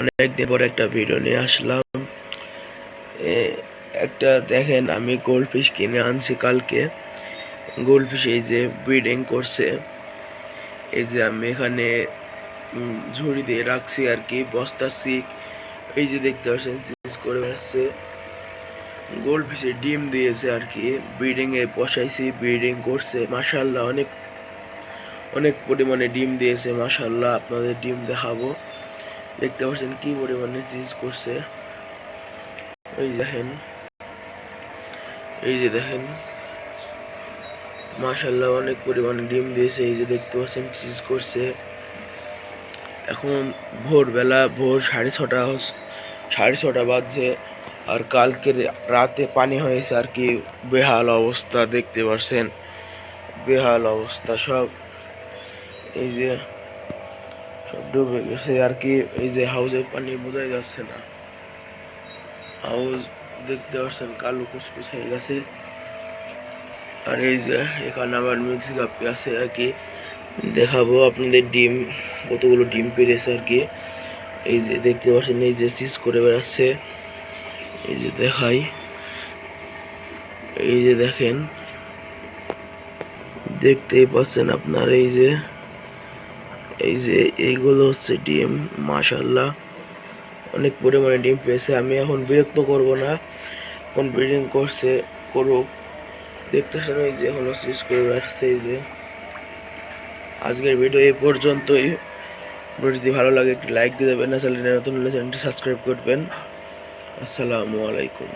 অনেকদিন পর একটা ভিডিও নিয়ে আসলাম। একটা দেখেন আমি গোল্ড ফিশ কিনে আনছি কালকে। গোল্ড ফিশ এই যে ব্রিডিং করছে। এই যে আমি এখানে ঝুড়ি দিয়ে রাখছি আর কি বস্তা বস্তাছি। এই যে দেখতে পাচ্ছেন চিজ করে আসছে। গোল্ড ফিশে ডিম দিয়েছে আর কি ব্রিডিং এ বসাইছি ব্রিডিং করছে। মাশাল্লাহ অনেক অনেক পরিমাণে ডিম দিয়েছে মাশাল্লাহ আপনাদের ডিম দেখাবো। দেখতে পাচ্ছেন কি পরিমাণে চিজ করছে। এই দেখেন, এই যে দেখেন মাশাল্লাহ অনেক পরিমাণে ডিম দিয়েছে, এই যে দেখতে পাচ্ছেন চিজ করছে। এখন ভোরবেলা ভোর সাড়ে ছটা সাড়ে ছটা বাজছে, আর কালকে রাতে পানি হয়েছে আর কি, বেহাল অবস্থা দেখতে পাচ্ছেন, বেহাল অবস্থা সব। এই যে সব ডুবে গেছে। আর কি, এই যে হাউসের পানি বোঝাই যাচ্ছে না। হাউস দেখতে পাচ্ছেন, কালো কুচকুচ হয়ে গেছে। আর এই যে, এখানে আবার মিক্সি কাপি আছে, আর কি। দেখাবো আপনাদের ডিম, কতগুলো ডিম পেরেছে আর কি। এই যে, দেখতে পাচ্ছেন, এই যে চিজ করে বেড়াচ্ছে। এই যে দেখাই। এই যে দেখেন। দেখতেই পাচ্ছেন আপনার, এই যে এই যে এইগুলো হচ্ছে ডিম মাশাল্লাহ অনেক পরিমাণে ডিম পেয়েছে। আমি এখন বিরক্ত করব না। এখন ব্রিডিং করছে, করুক। দেখতেছেন এই যে হলো চিজ করে রাখছে এই যে। আজকের ভিডিও এই পর্যন্তই। ভিডিও যদি ভালো লাগে একটি লাইক দিয়ে দেবেন। না চ্যানেলটি নতুন হলে চ্যানেলটি সাবস্ক্রাইব করবেন। আসসালামু আলাইকুম।